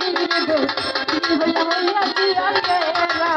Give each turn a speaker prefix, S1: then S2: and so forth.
S1: দিন দে তুমি হইয়া হইয়া দিয়া গেলা